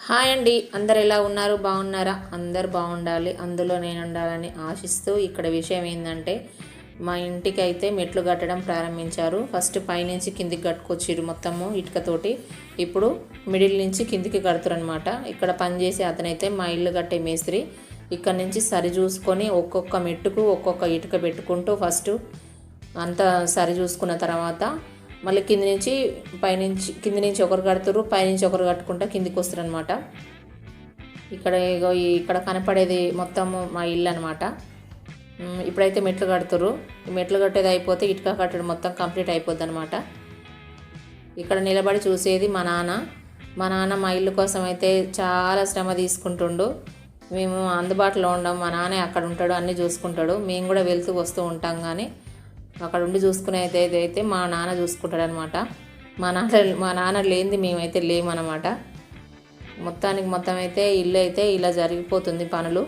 Hi అండి. అందరు ఎలా ఉన్నారు? బాగున్నారా? అందరు బాగుండాలి. అందులో నేను ఉండాలని ఆశిస్తూ ఇక్కడ విషయం ఏంటంటే మా ఇంటికి అయితే మెట్లు కట్టడం ప్రారంభించారు. ఫస్ట్ పైనుంచి కిందికి కట్టుకొచ్చిరు మొత్తము ఇటుకతోటి. ఇప్పుడు మిడిల్ నుంచి కిందికి కడుతారనమాట ఇక్కడ పనిచేసే అతనైతే మా ఇల్లు కట్టే మేస్త్రి. ఇక్కడ నుంచి సరి చూసుకొని ఒక్కొక్క మెట్టుకు ఒక్కొక్క ఇటుక పెట్టుకుంటూ ఫస్ట్ అంతా సరి చూసుకున్న తర్వాత మళ్ళీ కింది నుంచి పైనుంచి కింది నుంచి ఒకరు కడుతురు పైనుంచి ఒకరు కట్టుకుంటా కిందికి వస్తారు అనమాట ఇక్కడ ఇగో ఇక్కడ కనపడేది మొత్తము మా ఇల్లు అనమాట ఇప్పుడైతే మెట్లు కడుతురు మెట్లు కట్టేది అయిపోతే ఇటుక కట్టడం మొత్తం కంప్లీట్ అయిపోద్ది అనమాట ఇక్కడ నిలబడి చూసేది మా నాన్న. మా నాన్న మా ఇల్లు కోసం అయితే చాలా శ్రమ తీసుకుంటుండు. మేము అందుబాటులో ఉండం మా నాన్నే అక్కడ ఉంటాడు అన్నీ చూసుకుంటాడు. మేము కూడా వెళ్తూ వస్తూ ఉంటాం కానీ అక్కడ ఉండి చూసుకునేది అయితే మా నాన్న చూసుకుంటాడనమాట. మా నాన్న మా నాన్న లేనిది మేమైతే లేమన్నమాట మొత్తానికి మొత్తం అయితే ఇల్లు అయితే ఇలా జరిగిపోతుంది పనులు.